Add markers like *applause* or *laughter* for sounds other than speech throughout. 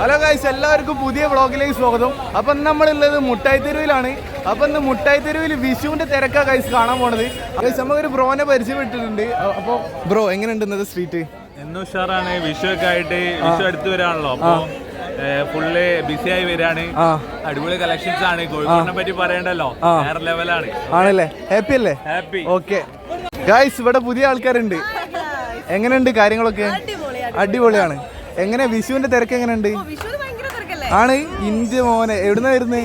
Hello guys എല്ലാവർക്കും പുതിയ വ്ളോഗിലേക്ക് സ്വാഗതം. അപ്പം നമ്മളുള്ളത് മുട്ടായി തെരുവിലാണ്. അപ്പം ഇന്ന് മുട്ടായി തെരുവിൽ വിഷുവിന്റെ തിരക്കാണ് ഗൈസ് കാണാൻ പോണത്. ഗൈസ് നമുക്കൊരു ബ്രോനെ പരിചയപ്പെട്ടിട്ടുണ്ട്. അപ്പോൾ ബ്രോ എങ്ങനെയുണ്ട് ഇന്നത്തെ സ്ട്രീറ്റ് എന്നും ഉഷാറാണ്. വിഷു ഒക്കെ ആയിട്ട് വിഷു അടുത്ത് വരാണല്ലോ. അപ്പോൾ ഫുള്ള് ബിസി ആയി വരാണ്. അടിപൊളി കളക്ഷൻസ് ആണ്. കോഴിക്കോടിനെ പറ്റി പറയണ്ടല്ലോ. വേറെ ലെവലാണ് ആണല്ലേ? ഹാപ്പി അല്ലേ? ഹാപ്പി ഓക്കെ ഗൈസ് ഇവിടെ പുതിയ ആൾക്കാരുണ്ട്. എങ്ങനെയുണ്ട് കാര്യങ്ങളൊക്കെ? അടിപൊളിയാണ്. എങ്ങനെ വിഷുവിന്റെ തിരക്ക് എങ്ങനെയുണ്ട്? ആണ് ഇന്ത്യ മോനെ എവിടുന്ന വരുന്നേ?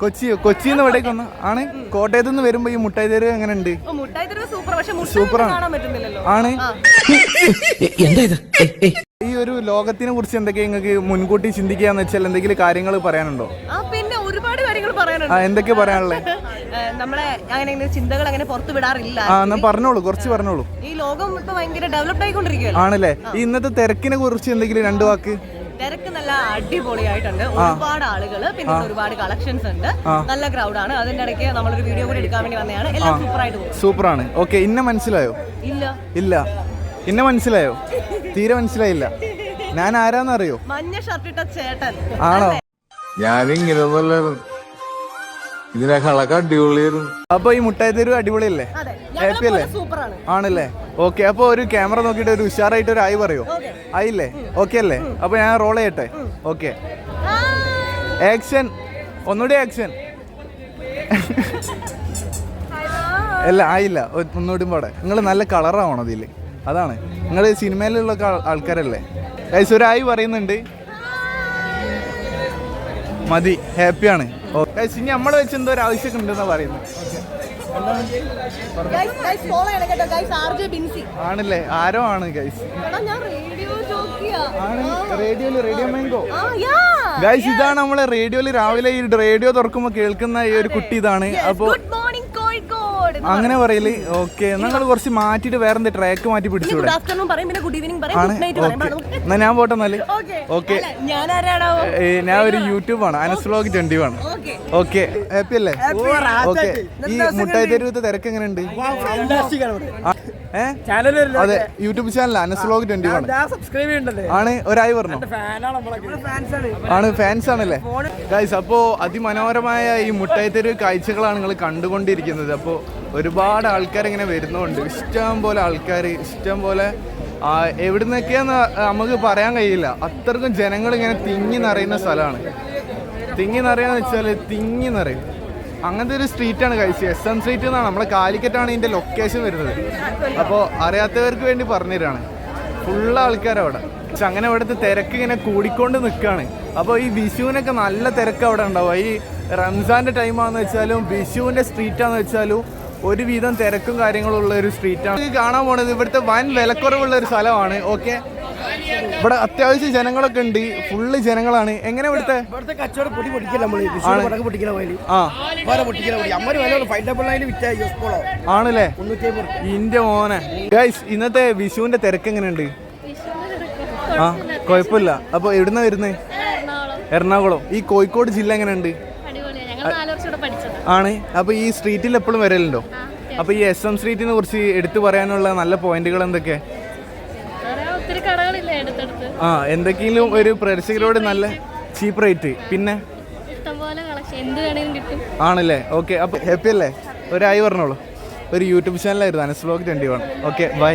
കൊച്ചി. കൊച്ചിന്ന് ഇവിടേക്ക് വന്നു. ആണ് കോട്ടയത്ത് നിന്ന് വരുമ്പോ ഈ മുട്ടായി തെരുവ് സൂപ്പർ പക്ഷെ സൂപ്പറാണ്. കാണാൻ പറ്റുന്നില്ലല്ലോ. ആണ്. ഈ ഒരു ലോകത്തിനെ കുറിച്ച് എന്തൊക്കെ നിങ്ങൾക്ക് മുൻകൂട്ടി ചിന്തിക്കാന്ന് വെച്ചാൽ എന്തെങ്കിലും കാര്യങ്ങൾ പറയാനുണ്ടോ? ആ പിന്നെ ഒരുപാട് കാര്യങ്ങൾ പറയാനുണ്ട്. ആ എന്തൊക്കെ പറയാനുള്ളത് *laughs* നമ്മളെ അങ്ങനെ ചിന്തകൾ അങ്ങനെ പുറത്തു വിടാറില്ല. പറഞ്ഞോളൂ കുറച്ച് പറഞ്ഞോളൂ. ഈ ലോകം ഇപ്പൊ ഭയങ്കര ഡെവലപ്ഡ് ആയിക്കൊണ്ടിരിക്കുകയല്ലോ ആണല്ലേ? ഈ ഇന്നത്തെ തിരക്കിനെ കുറിച്ച് എന്തെങ്കിലും രണ്ടു വാക്ക്? തിരക്ക് നല്ല അടിപൊളിയായിട്ടുണ്ട്. ഒരുപാട് ആളുകൾ പിന്നെ ഒരുപാട് കളക്ഷൻസ് ഉണ്ട്. നല്ല ക്രൗഡാണ് അതിന്റെ ഇടയ്ക്ക് നമ്മളൊരു വീഡിയോ കൂടി എടുക്കാൻ വേണ്ടി വന്നതാണ്. എല്ലാം സൂപ്പർ ആയിട്ട് പോകും. സൂപ്പറാണ്. ഓക്കെ ഇന്നെ മനസ്സിലായോ? ഇല്ല. ഇല്ല. ഇന്നെ മനസ്സിലായോ? തീരെ മനസ്സിലായില്ല. ഞാൻ ആരാന്നറിയോ? മഞ്ഞ ഷർട്ട് ഇട്ട ചേട്ടൻ. ആണോ? ഞാനിങ്ങനെയൊന്നുമല്ല ഇതിനേക്കാളൊക്കെ അടിപൊളിയായിരുന്നു. അപ്പൊ ഈ മുട്ടായി തെരുവ് അടിപൊളിയല്ലേ? അതെ ഹാപ്പി അല്ലേ? സൂപ്പറാണ്. ആണല്ലേ? ഓക്കെ അപ്പൊ ഒരു ക്യാമറ നോക്കിയിട്ട് ഒരു ഉഷാറായിട്ട് ഒരു ആയി പറയോ? ആയില്ലേ? ഓക്കെ അല്ലേ? അപ്പൊ ഞാൻ റോൾ ചെയ്യട്ടെ? ഓക്കെ ആക്ഷൻ ഒന്നുകൂടി ആക്ഷൻ അല്ല ആയില്ല. ഒന്നുകൂടി പാടെ. നിങ്ങൾ നല്ല കളറാവണം ഇതിൽ അതാണ്. നിങ്ങൾ സിനിമയിലുള്ള ആൾക്കാരല്ലേ? ആയി പറയുന്നുണ്ട്. മതി ഹാപ്പിയാണ്. ഇനി നമ്മളെ വെച്ച് എന്തോ ഒരു ആവശ്യമൊക്കെ ഉണ്ടെന്നാ പറയുന്നത്. ആണല്ലേ? ആരോ ആണ് ഗൈസ് ഞാൻ റേഡിയോ മാംഗോ. ഗൈസ് ഇതാണ് നമ്മളെ റേഡിയോയിൽ രാവിലെ ഈ റേഡിയോ തുറക്കുമ്പോൾ കേൾക്കുന്ന ഈ ഒരു കുട്ടി ഇതാണ്. അപ്പോ ഗുഡ് മോർണിംഗ് കോഴിക്കോട് അങ്ങനെ പറയൽ ഓക്കെ നിങ്ങൾ കുറച്ച് മാറ്റിട്ട് വേറെ ട്രാക്ക് മാറ്റി പിടിച്ചു ഗുഡ് ആഫ്റ്റർനൂൺ പറയും പിന്നെ ഗുഡ് ഈവനിങ് പറയും ഗുഡ് നൈറ്റ് പറയും. എന്നാ ഞാൻ പോട്ടെ എന്നാൽ? ഓക്കെ ഓക്കെ ഞാൻ ആരാണോ ഞാൻ ഒരു യൂട്യൂബ് ആണ് Anas vlog twenty one okay okay happy അല്ലേ? ഓക്കെ ഈ മുട്ടായി തെരുവത്തെ തിരക്ക് എങ്ങനെയുണ്ട്? അതെ യൂട്യൂബ് ചാനൽ അനസ്ലോഗ് ട്വന്റി ആണ്. സബ്സ്ക്രൈബ് ചെയ്യണ്ടല്ലേ ആണ് ഒരായി പറഞ്ഞു ആണ് ഫാൻസ് ആണല്ലേ? ഗൈസ് അപ്പോ അതിമനോഹരമായ ഈ മുട്ടായിത്തെരു കാഴ്ചകളാണ് നിങ്ങൾ കണ്ടുകൊണ്ടിരിക്കുന്നത്. അപ്പോൾ ഒരുപാട് ആൾക്കാർ ഇങ്ങനെ വരുന്നുണ്ട്. ഇഷ്ടം പോലെ ആൾക്കാർ ഇഷ്ടം പോലെ എവിടെ എവിടുന്നൊക്കെയാന്ന് നമുക്ക് പറയാൻ കഴിയില്ല. അത്രക്കും ജനങ്ങൾ ഇങ്ങനെ തിങ്ങി നിറയുന്ന സ്ഥലമാണ്. തിങ്ങി നിറയാന്ന് വെച്ചാൽ തിങ്ങി നിറയും. അങ്ങനത്തെ ഒരു സ്ട്രീറ്റാണ് കഴിച്ചത് എസ് എം സ്ട്രീറ്റ് എന്നാണ്. നമ്മളെ കാലിക്കറ്റാണ് ഇതിന്റെ ലൊക്കേഷൻ വരുന്നത്. അപ്പോൾ അറിയാത്തവർക്ക് വേണ്ടി പറഞ്ഞുതരാണ്. ഫുള്ള് ആൾക്കാരവിടെ. പക്ഷെ അങ്ങനെ അവിടുത്തെ തിരക്ക് ഇങ്ങനെ കൂടിക്കൊണ്ട് നിൽക്കുകയാണ് അപ്പോൾ ഈ വിഷുവിനൊക്കെ നല്ല തിരക്ക് അവിടെ ഉണ്ടാവും. ഈ റംസാന്റെ ടൈമാന്ന് വെച്ചാലും വിഷുവിന്റെ സ്ട്രീറ്റാന്ന് വെച്ചാലും ഒരുവിധം തിരക്കും കാര്യങ്ങളും ഉള്ള ഒരു സ്ട്രീറ്റാണ് കാണാൻ പോണത് ഇവിടുത്തെ വൻ വിലക്കുറവുള്ള ഒരു സ്ഥലമാണ്. ഓക്കെ ഇവിടെ അത്യാവശ്യം ജനങ്ങളൊക്കെ ഉണ്ട്. ഫുള്ള് ജനങ്ങളാണ്. എങ്ങനെ ഇവിടുത്തെ? ഇവിടുത്തെ കച്ചവടം പൊടി പൊടിക്കില്ല നമ്മൾ വിഷു പടക്കം പൊട്ടിക്കല പോയാൽ ആ. വേറെ പൊട്ടിക്കല പൊടി. അമ്മര് വില ഫൈവ് ഡബിൾ നയൻ വിറ്റ യൂസ് ആണല്ലേ? ഇന്റെ മോനെ. ഗൈസ് ഇന്നത്തെ വിഷുവിന്റെ തിരക്ക് എങ്ങനെയുണ്ട്? ആ കുഴപ്പമില്ല അപ്പൊ എവിടുന്ന വരുന്നേ? എറണാകുളം. ഈ കോഴിക്കോട് ജില്ല എങ്ങനെയുണ്ട്? ആണ്. അപ്പൊ ഈ സ്ട്രീറ്റിൽ എപ്പോഴും വരലുണ്ടോ? അപ്പൊ ഈ എസ് എം സ്ട്രീറ്റിനെ കുറിച്ച് എടുത്തു പറയാനുള്ള നല്ല പോയിന്റുകൾ എന്തൊക്കെ? ആ എന്തെങ്കിലും ഒരു പ്രേക്ഷകരോട് നല്ല ചീപ്പ് റേറ്റ്. പിന്നെ? ഇഷ്ടംപോലെ കളക്ഷൻ. എന്ത് കിട്ടും. ആണല്ലേ? ഓക്കെ അപ്പൊ ഹാപ്പി അല്ലേ? ഒരായി പറഞ്ഞോളൂ. ഒരു YouTube ചാനലായിരുന്നു Anas blog twenty one okay bye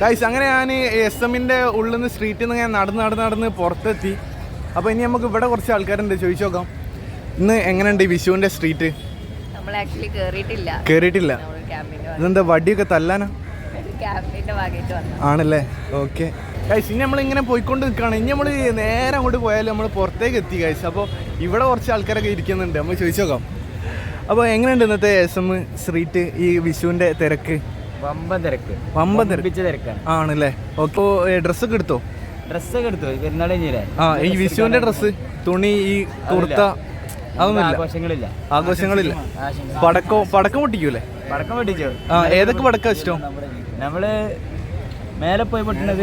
guys അങ്ങനെ ഞാൻ എസ് എമ്മിന്റെ ഉള്ളിൽ നിന്ന് സ്ട്രീറ്റിൽ നിന്ന് ഞാൻ നടന്ന് നടന്ന് നടന്ന് പുറത്തെത്തി. അപ്പോൾ ഇനി നമുക്ക് ഇവിടെ കുറച്ച് ആൾക്കാരുണ്ട് ചോദിച്ചു നോക്കാം. ഇന്ന് എങ്ങനെയുണ്ട് ഈ വിഷുവിന്റെ സ്ട്രീറ്റ് നമ്മൾ ആക്ച്വലി കേറിയിട്ടില്ല. കേറിയിട്ടില്ല. ഇതെന്താ വടിയൊക്കെ തല്ലാനാ? ആണല്ലേ? ഓക്കെ. ഗൈസ് ഇനി നമ്മളിങ്ങനെ പോയിക്കൊണ്ട് നിൽക്കുകയാണ്. ഇനി നമ്മൾ നേരെ അങ്ങോട്ട് പോയാൽ നമ്മൾ പുറത്തേക്ക് എത്തി ഗൈസ് അപ്പോൾ ഇവിടെ കുറച്ച് ആൾക്കാരൊക്കെ ഇരിക്കുന്നുണ്ട്. നമ്മൾ ചോദിച്ചു നോക്കാം. അപ്പോൾ എങ്ങനെയുണ്ട് ഇന്നത്തെ എസ് എം സ്ട്രീറ്റ് ഈ വിഷുവിന്റെ തിരക്ക്? വമ്പൻ തിരക്ക്. വമ്പൻ തിരക്ക്. തിരക്കാണ്. ആണല്ലേ? ഓക്കെ ഡ്രസ്സൊക്കെ എടുത്തോ? ഡ്രസ്സൊക്കെ എടുത്തു. പെരുന്നാൾ ആ ഈ വിഷുവിന്റെ ഡ്രസ്സ് തുണി ഈ കുർത്ത അതൊന്നുമില്ല ആഘോഷങ്ങളില്ല. ആഘോഷങ്ങളില്ല. പടക്കോ പടക്കം പടക്കം പൊട്ടിക്കൂലേ? പടക്കം പൊട്ടിച്ചോ. ആ ഏതൊക്കെ പടക്കം ഇഷ്ടം? നമ്മൾ മേലെ പോയി പൊട്ടുന്നത്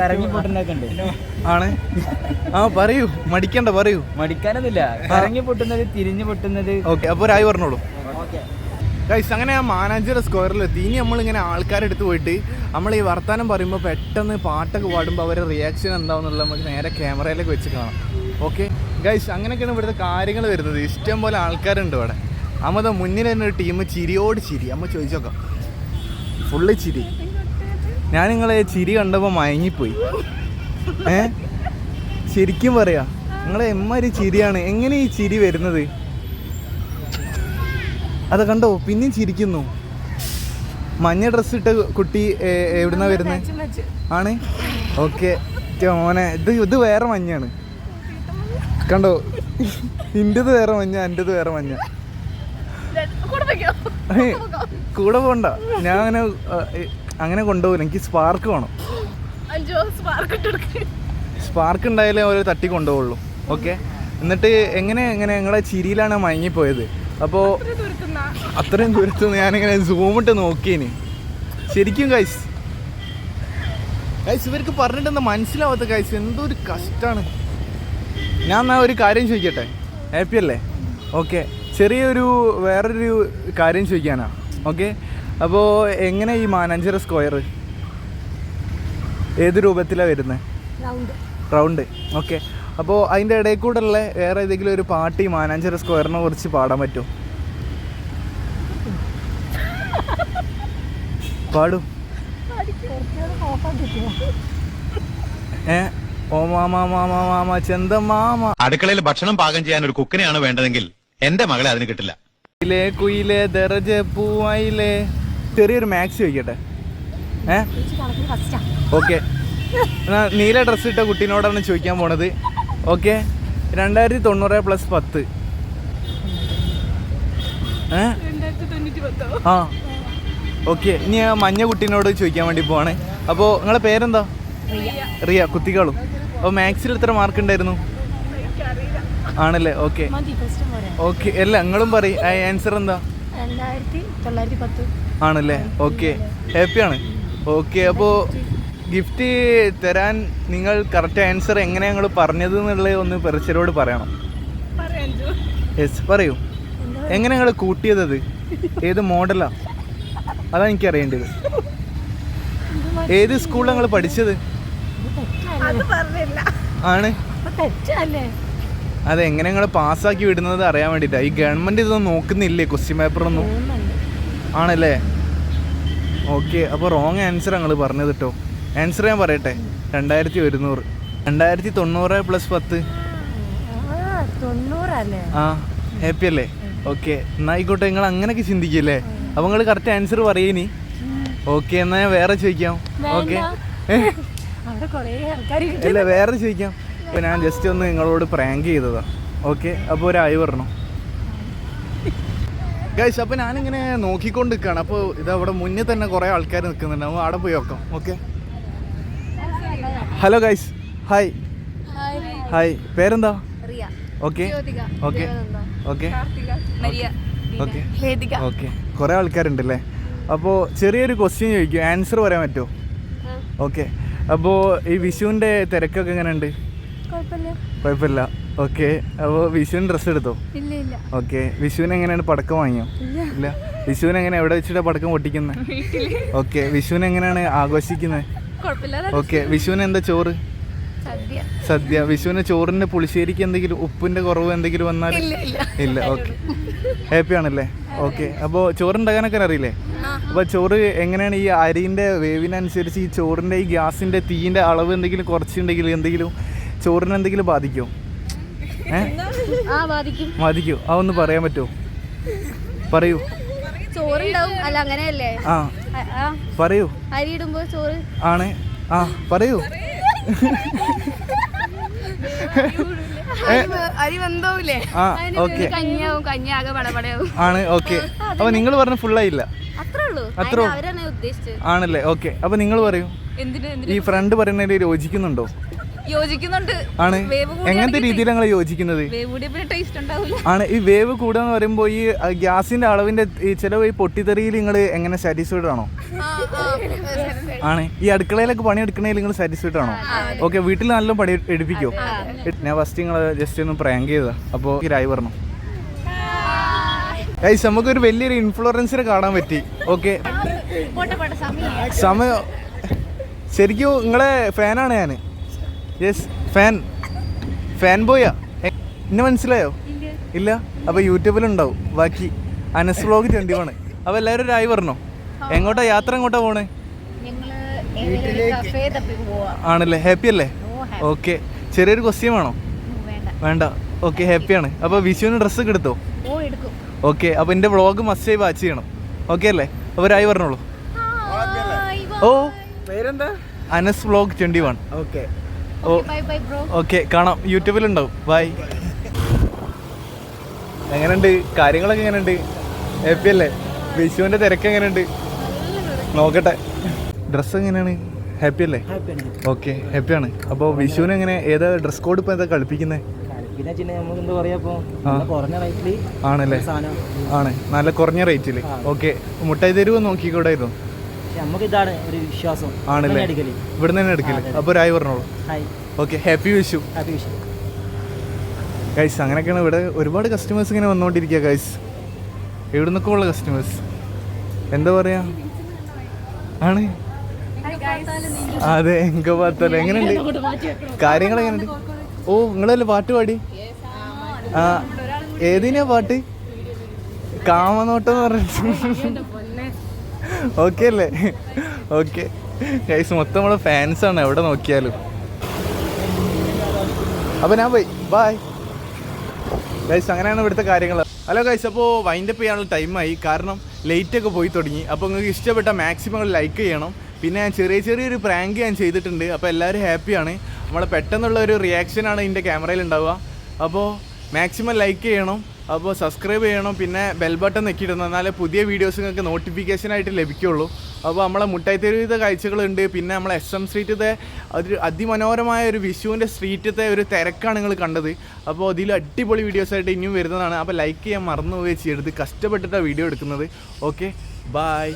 കറങ്ങി പൊട്ടുന്നതൊക്കെ ഉണ്ട് ആണ്. ആ പറയൂ. മടിക്കണ്ട പറയൂ. മടിക്കാനൊന്നുമില്ല. കറങ്ങി പൊട്ടുന്നത് തിരിഞ്ഞു പൊട്ടുന്നത്. ഓക്കെ അപ്പോൾ ഒരായി പറഞ്ഞോളൂ. ഗൈസ് അങ്ങനെ ആ മാനാഞ്ചിറ സ്ക്വയറിലെത്തി ഇനി നമ്മളിങ്ങനെ ആൾക്കാരെടുത്ത് പോയിട്ട് നമ്മൾ ഈ വർത്തമാനം പറയുമ്പോൾ പെട്ടെന്ന് പാട്ടൊക്കെ പാടുമ്പോൾ അവരുടെ റിയാക്ഷൻ എന്താണെന്നുള്ളത് നമുക്ക് നേരെ ക്യാമറയിലേക്ക് വെച്ച് കാണാം. ഓക്കെ ഗൈസ് അങ്ങനെയൊക്കെയാണ് ഇവിടുത്തെ കാര്യങ്ങൾ വരുന്നത്. ഇഷ്ടം പോലെ ആൾക്കാരുണ്ട് ഇവിടെ. അമ്മത മുന്നിൽ തന്നെ ഒരു ടീം ചിരിയോട് ചിരി. അമ്മ ചോദിച്ചോക്കാം. ഫുള്ള് ചിരി. ഞാൻ നിങ്ങളെ ചിരി കണ്ടപ്പോൾ മയങ്ങിപ്പോയി. ഏ? ശരിക്കും പറയാ നിങ്ങളെ എമ്മാരി ചിരിയാണ്. എങ്ങനെ ഈ ചിരി വരുന്നത്? അത് കണ്ടോ? പിന്നെയും ചിരിക്കുന്നു. മഞ്ഞ ഡ്രസ് ഇട്ട കുട്ടി എവിടുന്ന വരുന്നത് ആണ്? ഓക്കെ. മോനെ ഇത് ഇത് വേറെ മഞ്ഞാണ്. കണ്ടോ? നിന്റെത് വേറെ മഞ്ഞ എന്റെത് വേറെ മഞ്ഞ. കൂടെ പോണ്ട. ഞാൻ അങ്ങനെ അങ്ങനെ കൊണ്ടുപോകില്ല. എനിക്ക് സ്പാർക്ക് വേണം. സ്പാർക്ക് ഉണ്ടായാലേ അവർ തട്ടി കൊണ്ടുപോകുള്ളൂ. ഓക്കെ എന്നിട്ട് എങ്ങനെ എങ്ങനെ? നിങ്ങളെ ചിരിയിലാണ് മയങ്ങിപ്പോയത്. അപ്പോൾ അത്രയും ദൂരത്ത് ഞാനിങ്ങനെ സൂമിട്ട് നോക്കിയേന്. ശരിക്കും കൈസ് കൈസ് ഇവർക്ക് പറഞ്ഞിട്ടെന്താ മനസ്സിലാവാത്ത കൈസ് എന്തോ ഒരു കഷ്ടമാണ് ഞാൻ എന്നാ ഒരു കാര്യം ചോദിക്കട്ടെ? ഹാപ്പി അല്ലേ? ഓക്കെ ചെറിയൊരു വേറൊരു കാര്യം ചോദിക്കാനാ. ഓക്കെ അപ്പോൾ എങ്ങനെ ഈ മാനാഞ്ചിറ സ്ക്വയർ? ഏത് രൂപത്തിലാണ് വരുന്നത് റൗണ്ട്. ഓക്കെ. അപ്പോൾ അതിന്റെ ഇടയിൽ കൂടെ ഉള്ള വേറെ ഏതെങ്കിലും ഒരു പാട്ട് ഈ മാനാഞ്ചിറ സ്ക്വയറിനെ കുറിച്ച് പാടാൻ പറ്റുമോ പാടും. ഏ? ഓ മാമാ മാമാ മാമാ ചെന്ത മാമ. അടുക്കളയിൽ ഭക്ഷണം പാകം ചെയ്യാൻ ഒരു കുക്കിനെയാണ് വേണ്ടതെങ്കിൽ എന്റെ മകളെ അതിന് കിട്ടില്ല. കുയിലേ കുയിലേ ദറജ പൂവായിലേ. ചെറിയൊരു മാക്സ് ചോദിക്കട്ടെ ഏ? ഓക്കെ. നീല ഡ്രസ്സ് ഇട്ട കുട്ടീനോടാണ് ചോദിക്കാൻ പോണത്. ഓക്കെ? രണ്ടായിരത്തി തൊണ്ണൂറ് പ്ലസ് പത്ത്. ഏ? ആ. ഓക്കെ. ഇനി ആ മഞ്ഞ കുട്ടീനോട് ചോദിക്കാൻ വേണ്ടി പോവാണ്. അപ്പോൾ നിങ്ങളെ പേരെന്താ? റിയ. കുത്തിക്കാളും അപ്പോൾ മാത്സിൽ എത്ര മാർക്ക് ഉണ്ടായിരുന്നു? ആണല്ലേ? ഓക്കെ. ഓക്കെ. അല്ല നിങ്ങളും പറയും. ആൻസർ എന്താ? രണ്ടായിരത്തി തൊള്ളായിരത്തി പത്ത്. ആണല്ലേ? ഓക്കെ ഹാപ്പിയാണ് ഓക്കെ അപ്പോൾ ഗിഫ്റ്റ് തരാൻ നിങ്ങൾ കറക്റ്റ് ആൻസർ എങ്ങനെയാണ് ഞങ്ങൾ പറഞ്ഞത് എന്നുള്ളത് ഒന്ന് പെറച്ചരോട് പറയണം. യെസ് പറയൂ. എങ്ങനെ നിങ്ങൾ കൂട്ടിയത് ഏത് മോഡലാ? അതാണ് എനിക്ക് അറിയേണ്ടത്. ഏത് സ്കൂളിലാണ് നിങ്ങൾ പഠിച്ചത്? ആണ്. അതെങ്ങനെ നിങ്ങൾ പാസ്സാക്കി വിടുന്നത് അറിയാൻ വേണ്ടിയിട്ടാണ് ഈ ഗവൺമെന്റ് ഇതൊന്നും നോക്കുന്നില്ലേ? ക്വസ്റ്റ്യൻ പേപ്പറൊന്നും ആണല്ലേ? ഓക്കെ അപ്പോൾ റോങ് ആൻസർ ഞങ്ങൾ പറഞ്ഞത് കേട്ടോ ആൻസർ ഞാൻ പറയട്ടെ? രണ്ടായിരത്തി ഒരുന്നൂറ് രണ്ടായിരത്തി തൊണ്ണൂറ് പ്ലസ് പത്ത് ആ ഹാപ്പി അല്ലേ? ഓക്കെ എന്നാ ആയിക്കോട്ടെ നിങ്ങൾ അങ്ങനെയൊക്കെ ചിന്തിക്കില്ലേ? അപ്പോൾ നിങ്ങൾ കറക്റ്റ് ആൻസർ പറയേനി ഓക്കെ എന്നാൽ ഞാൻ വേറെ ചോദിക്കാം. ഓക്കെ *laughs* ഇല്ല വേറെ ചോദിക്കാം. അപ്പോൾ ഞാൻ ജസ്റ്റ് ഒന്ന് നിങ്ങളോട് പ്രാങ്ക് ചെയ്തതാണ് ഓക്കെ അപ്പോൾ ഒരു ആയി പറഞ്ഞു ഗൈസ് അപ്പോൾ ഞാനിങ്ങനെ നോക്കിക്കൊണ്ട് നിൽക്കുകയാണ് അപ്പോൾ ഇത് അവിടെ മുന്നേ തന്നെ കുറേ ആൾക്കാർ നിൽക്കുന്നുണ്ട്. അപ്പോൾ അവിടെ പോയി നോക്കാം. Okay hello guys hi hi പേരെന്താ? Okay okay okay okay okay കുറേ ആൾക്കാരുണ്ടല്ലേ അപ്പോൾ ചെറിയൊരു ക്വസ്റ്റ്യൻ ചോദിക്കും. ആൻസർ പറയാൻ പറ്റുമോ? ഓക്കെ അപ്പോൾ ഈ വിഷുവിന്റെ തിരക്കൊക്കെ എങ്ങനെയുണ്ട്? കുഴപ്പമില്ല. ഓക്കെ അപ്പോൾ വിഷുവിന് ഡ്രസ്സ് എടുത്തോ? ഇല്ല ഇല്ല. ഓക്കെ വിഷുവിന് എങ്ങനെയാണ് പടക്കം വാങ്ങിയോ? ഇല്ല. വിഷുവിന് എങ്ങനെ എവിടെ വെച്ചിട്ടാ പടക്കം പൊട്ടിക്കുന്നത് ഓക്കെ വിഷുവിന് എങ്ങനെയാണ് ആഘോഷിക്കുന്നത് ഓക്കെ വിഷുവിന്. എന്താ ചോറ്? സദ്യ. വിഷുവിന് ചോറിന് പുളിശ്ശേരിക്ക് എന്തെങ്കിലും ഉപ്പിന്റെ കുറവ് എന്തെങ്കിലും വന്നാൽ? ഇല്ല ഓക്കെ. ഹാപ്പി ആണല്ലേ? ഓക്കെ അപ്പോൾ ചോറുണ്ടാക്കാനൊക്കെ അറിയില്ലേ? അപ്പോൾ ചോറ് എങ്ങനെയാണ് ഈ അരിന്റെ വേവിനനുസരിച്ച് ഈ ചോറിന്റെ ഈ ഗ്യാസിന്റെ തീയിന്റെ അളവ് എന്തെങ്കിലും കുറച്ചുണ്ടെങ്കിൽ എന്തെങ്കിലും ചോറിന് എന്തെങ്കിലും ബാധിക്കുമോ ഏ? ആ ഒന്ന് പറയാൻ പറ്റുമോ? പറയൂ. ചോറുണ്ടാവും. അല്ല അങ്ങനെയല്ലേ? ആ. പറയൂ. അരി ഇടുമ്പോ ചോറ്. ആണ്. ആ പറയൂ. അരി വന്നോവില്ലേ ആ ഓക്കെ. കഞ്ഞിയാവും ആണ് ഓക്കെ. അപ്പോൾ നിങ്ങൾ പറഞ്ഞ ഫുള്ളായില്ല. അത്രേ ഉള്ളൂ. അത്രേ ഉള്ളൂ. അവരാണ് ഉദ്ദേശിച്ചത്. ആണല്ലേ? ഓക്കെ. അപ്പൊ നിങ്ങൾ പറയൂ. എന്തിന്? ഈ ഫ്രണ്ട് പറയുന്നതിൽ യോജിക്കുന്നുണ്ടോ? യോജിക്കുന്നുണ്ട്. ആണ്. എങ്ങനത്തെ രീതിയിൽ ഞങ്ങൾ യോജിക്കുന്നത്? ആണ്. ഈ വേവ് കൂടുക എന്ന് പറയുമ്പോൾ ഈ ഗ്യാസിന്റെ അളവിന്റെ ഈ ചില ഈ പൊട്ടിത്തെറിയിൽ നിങ്ങൾ എങ്ങനെ സാറ്റിസ്ഫൈഡ് ആണോ? ആണ്. ഈ അടുക്കളയിലൊക്കെ പണിയെടുക്കണേൽ നിങ്ങൾ സാറ്റിസ്ഫൈഡ് ആണോ? ഓക്കെ വീട്ടിൽ നല്ല പണി എടുപ്പിക്കോ? ഞാൻ ഫസ്റ്റ് നിങ്ങൾ ജസ്റ്റ് ഒന്ന് പ്രാങ്ക് ചെയ്താ. അപ്പോൾ രായി പറഞ്ഞു. ഗൈസ് നമുക്കൊരു വലിയൊരു ഇൻഫ്ലുവൻസിനെ കാണാൻ പറ്റി. ഓക്കെ. സമയം ശരിക്കും നിങ്ങളെ ഫാനാണ് ഞാൻ യെസ് ഫാൻ ഫാൻ ബോയാ എന്നെ മനസ്സിലായോ? ഇല്ല. അപ്പോൾ യൂട്യൂബിലുണ്ടാവും. ബാക്കി അനസ് വ്ളോഗ് ട്വന്റി വണ് അപ്പോൾ എല്ലാവരും ഒരു ആയി പറഞ്ഞോ? എങ്ങോട്ടാ യാത്ര എങ്ങോട്ടാ പോണേ? ആണല്ലേ? ഹാപ്പി അല്ലേ? ഓക്കെ ചെറിയൊരു ക്വസ്റ്റ്യൻ വേണോ? വേണ്ട. വേണ്ട. ഓക്കെ ഹാപ്പിയാണ് അപ്പോൾ വിഷുവിന് ഡ്രസ്സൊക്കെ എടുത്തോ? ഓ എടുക്കും. ഓക്കെ അപ്പോൾ എന്റെ വ്ളോഗ് മസ്റ്റ് ആയി വാച്ച് ചെയ്യണം. ഓക്കെ അല്ലേ? അപ്പോൾ ഒരായി പറഞ്ഞോളൂ. ഓ. പേരെന്താ Anas vlog twenty one okay okay കാണാം. യൂട്യൂബിൽ ഉണ്ടാവും ബൈ എങ്ങനെയുണ്ട്? കാര്യങ്ങളൊക്കെ എങ്ങനെയുണ്ട്? ഹാപ്പി അല്ലേ? വിഷുവിന്റെ തിരക്ക് എങ്ങനെയുണ്ട്? നോക്കട്ടെ. ഡ്രസ്സ് എങ്ങനെയാണ്? ഹാപ്പി അല്ലേ? ഓക്കെ ഹാപ്പിയാണ് അപ്പോൾ വിഷുവിന് എങ്ങനെ? ഏതാ ഡ്രസ് കോഡ് ഇപ്പൊ എന്താ കളിപ്പിക്കുന്നത് റേറ്റിൽ ആണല്ലേ? ആണ്. നല്ല കുറഞ്ഞ റേറ്റിൽ ഓക്കെ മുട്ടായി തരുവോ നോക്കിക്കൂടായിരുന്നു? നമുക്ക് ഇതാണ് ഒരു വിശ്വാസം. ആണല്ലേ? ഇവിടുന്ന് തന്നെ എടുക്കില്ല ആയി പറഞ്ഞോളൂ. Hi. Okay happy Vishu. Happy guys അങ്ങനെയൊക്കെയാണ് ഇവിടെ ഒരുപാട് കസ്റ്റമേഴ്സ് ഇങ്ങനെ വന്നുകൊണ്ടിരിക്കുക ഗൈസ്. എവിടുന്നൊക്കെ ഉള്ള കസ്റ്റമേഴ്സ് എന്താ പറയാ? ആണ്. അതെ എങ്ക പാത്തല്ലേ എങ്ങനെയുണ്ട്? കാര്യങ്ങൾ എങ്ങനെയുണ്ട് ഓ നിങ്ങളല്ലേ പാട്ട് പാടി? ആ ഏതിനാ പാട്ട്? കാമനോട്ടം എന്ന് പറഞ്ഞിട്ട്. ഓക്കെ അല്ലേ? ഓക്കെ ഗൈസ് മൊത്തം നമ്മളെ ഫാൻസാണ് എവിടെ നോക്കിയാലും. അപ്പോൾ ഞാൻ പോയി. ബായ് ഗൈസ് അങ്ങനെയാണ് ഇവിടുത്തെ കാര്യങ്ങൾ. ഹലോ ഗൈസ് അപ്പോൾ വൈൻഡപ്പ് ചെയ്യാനുള്ള ടൈമായി കാരണം ലേറ്റ് ഒക്കെ പോയി തുടങ്ങി. അപ്പോൾ നിങ്ങൾക്ക് ഇഷ്ടപ്പെട്ട മാക്സിമം ലൈക്ക് ചെയ്യണം. പിന്നെ ഞാൻ ചെറിയ ചെറിയൊരു പ്രാങ്ക് ഞാൻ ചെയ്തിട്ടുണ്ട്. അപ്പോൾ എല്ലാവരും ഹാപ്പിയാണ് നമ്മളെ പെട്ടെന്നുള്ള ഒരു റിയാക്ഷനാണ് ഇതിന്റെ ക്യാമറയിൽ ഉണ്ടാവുക. അപ്പോൾ മാക്സിമം ലൈക്ക് ചെയ്യണം. അപ്പോൾ സബ്സ്ക്രൈബ് ചെയ്യണം പിന്നെ ബെൽ ബട്ടൺ നെക്കിയിടണം എന്നാലേ പുതിയ വീഡിയോസ് നിങ്ങൾക്ക് നോട്ടിഫിക്കേഷനായിട്ട് ലഭിക്കുള്ളൂ. അപ്പോൾ നമ്മളെ മുട്ടായിത്തെരുവിത്തെ കാഴ്ചകളുണ്ട് പിന്നെ നമ്മളെ എസ് എം സ്ട്രീറ്റത്തെ ഒരു അതിമനോഹരമായ ഒരു വിഷുവിന്റെ സ്ട്രീറ്റത്തെ ഒരു തിരക്കാണ് നിങ്ങൾ കണ്ടത്. അപ്പോൾ അതിൽ അടിപൊളി വീഡിയോസായിട്ട് ഇനിയും വരുന്നതാണ്. അപ്പോൾ ലൈക്ക് ചെയ്യാൻ മറന്നു പോയി ചെയ്യരുത് കഷ്ടപ്പെട്ടിട്ടാണ് വീഡിയോ എടുക്കുന്നത്. Okay bye